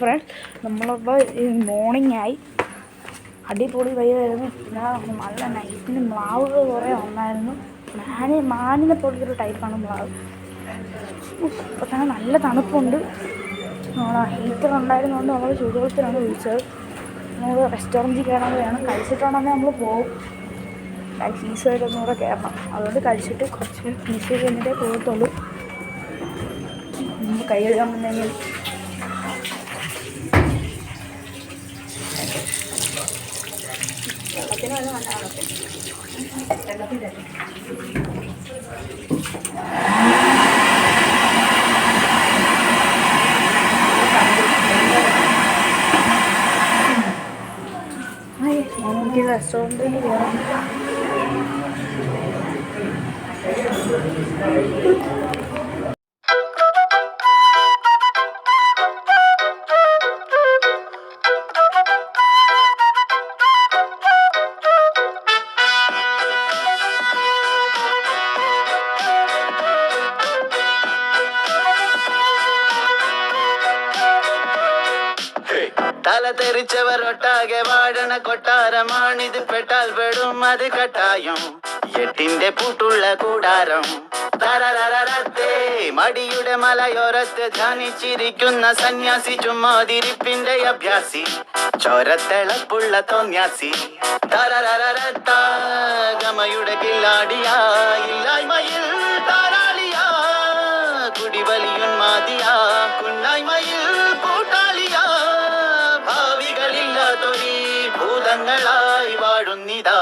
Front നമ്മളിപ്പോൾ morning ആയി. അടിപൊളി വൈകായിരുന്നു പിന്നെ നല്ല നൈറ്റിന് മ്ലാവുകൾ കുറേ വന്നായിരുന്നു. മാന് മാനിനെ പോലൊരു ടൈപ്പാണ് മ്ലാവ്. ഇപ്പോൾ തന്നെ നല്ല തണുപ്പുണ്ട്. ഹീറ്റർ ഉണ്ടായിരുന്നുകൊണ്ട് നമ്മൾ ചൂടുവെള്ളത്തിലാണ് വിളിച്ചത് നമ്മൾ റെസ്റ്റോറന്റിൽ കയറാൻ വേണം. കഴിച്ചിട്ടുണ്ടെങ്കിൽ നമ്മൾ പോകും ഫീസായിട്ട് ഒന്നുകൂടെ കയറണം അതുകൊണ്ട് കഴിച്ചിട്ട് കുറച്ച് ഫീസ് കഴിഞ്ഞിട്ടേ പോകത്തുള്ളൂ. നമ്മൾ കൈ കഴുകാൻ വന്നെങ്കിൽ Ay, vamos a razón de llegar. തല തെറിച്ചവർ ഒട്ടാകെ വാഴണ കൊട്ടാരമാണിത് പെട്ടാൽ പെടും അത് കട്ടായം. എട്ടിന്റെ പൂട്ടുള്ള കൂടാരം. തരരരരത്തേ, മടിയുടെ മലയോരത്ത് ധ്യാനിച്ചിരിക്കുന്ന സന്യാസി ചുമ്മാതിരിപ്പിന്റെ അഭ്യാസി ചോരത്തിളപ്പുള്ള തോന്യാസി. തരരരരത്താ, ഗമയുടെ കില്ലാടിയാ ഭൂതങ്ങളായി വാഴുന്നിതാ.